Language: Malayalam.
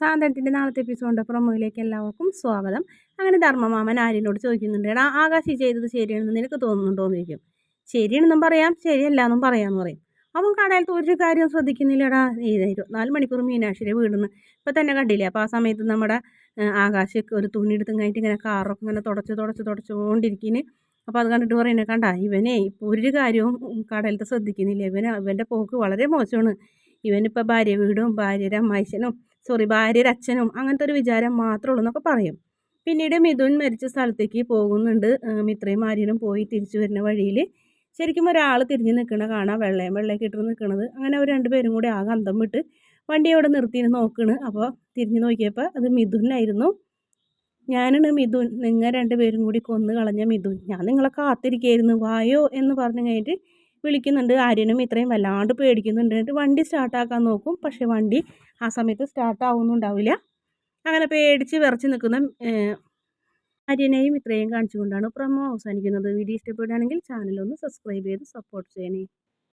സാന്ത്വനത്തിന്റെ നാളത്തെ എപ്പിസോഡിന്റെ പ്രൊമോയിലേക്ക് എല്ലാവർക്കും സ്വാഗതം. അങ്ങനെ ധർമ്മമാമൻ ആര്യനോട് ചോദിക്കുന്നുണ്ട് എടാ ആകാശി ചെയ്തത് ശരിയാണെന്ന് നിനക്ക് തോന്നുന്നുണ്ടോ? എന്ന് ചോദിക്കും. ശരിയാണെന്നും പറയാം ശരിയല്ല എന്നും പറയാമെന്ന് പറയും. അവൻ കടയിലത്തെ ഒരു കാര്യം ശ്രദ്ധിക്കുന്നില്ലടാ. ഇരുപത്തിനാല് മണിക്കൂർ മീനാക്ഷിയുടെ വീടുന്ന്. ഇപ്പം തന്നെ കണ്ടില്ലേ അപ്പോൾ ആ സമയത്ത് നമ്മുടെ ആകാശ് ഒരു തുണി എടുത്തും കഴിഞ്ഞിട്ട് ഇങ്ങനെ കാറൊക്കെ ഇങ്ങനെ തുടച്ച് തുടച്ച് തുടച്ചുകൊണ്ടിരിക്കുന്നു അപ്പോൾ അത് കണ്ടിട്ട് പറയുന്നത് കണ്ട ഇവനെ ഇപ്പോൾ ഒരു കാര്യവും കടയിലത്തെ ശ്രദ്ധിക്കുന്നില്ല. ഇവന് ഇവന്റെ പോക്ക് വളരെ മോശമാണ്. ഇവനിപ്പോൾ ഭാര്യ വീടും ഭാര്യയുടെ അമ്മായിച്ചനും സോറി ഭാര്യയുടെ അച്ഛനും അങ്ങനത്തെ ഒരു വിചാരം മാത്രമേ ഉള്ളൂ എന്നൊക്കെ പറയും. പിന്നീട് മിഥുൻ മരിച്ച സ്ഥലത്തേക്ക് പോകുന്നുണ്ട്. മിത്രയും ആര്യനും പോയി തിരിച്ചു വരുന്ന വഴിയിൽ ശരിക്കും ഒരാൾ തിരിഞ്ഞ് നിൽക്കണ കാണാം. വെള്ളയും വെള്ളയൊക്കെ ഇട്ട് നിൽക്കണത് അങ്ങനെ അവർ രണ്ടുപേരും കൂടി ആകെ അന്തം വിട്ട് വണ്ടി അവിടെ നിർത്തി നോക്കുന്നു അപ്പോൾ തിരിഞ്ഞ് നോക്കിയപ്പോൾ അത് മിഥുനായിരുന്നു. ഞാനാണ് മിഥുൻ. നിങ്ങൾ രണ്ടുപേരും കൂടി കൊന്നു കളഞ്ഞ മിഥുൻ. ഞാൻ നിങ്ങളെ കാത്തിരിക്കുകയായിരുന്നു വായോ എന്ന് പറഞ്ഞു കഴിഞ്ഞിട്ട് വിളിക്കുന്നുണ്ട്. ആര്യനും ഇത്രയും വല്ലാണ്ട് പേടിക്കുന്നുണ്ട്. എന്നിട്ട് വണ്ടി സ്റ്റാർട്ടാക്കാൻ നോക്കും. പക്ഷേ വണ്ടി ആ സമയത്ത് സ്റ്റാർട്ടാവുന്നുണ്ടാവില്ല അങ്ങനെ പേടിച്ച് വിറച്ച് നിൽക്കുന്ന ആര്യനെയും ഇത്രയും കാണിച്ചുകൊണ്ടാണ് പ്രമോ അവസാനിക്കുന്നത്. വീഡിയോ ഇഷ്ടപ്പെടുകയാണെങ്കിൽ ചാനലൊന്ന് സബ്സ്ക്രൈബ് ചെയ്ത് സപ്പോർട്ട് ചെയ്യണേ.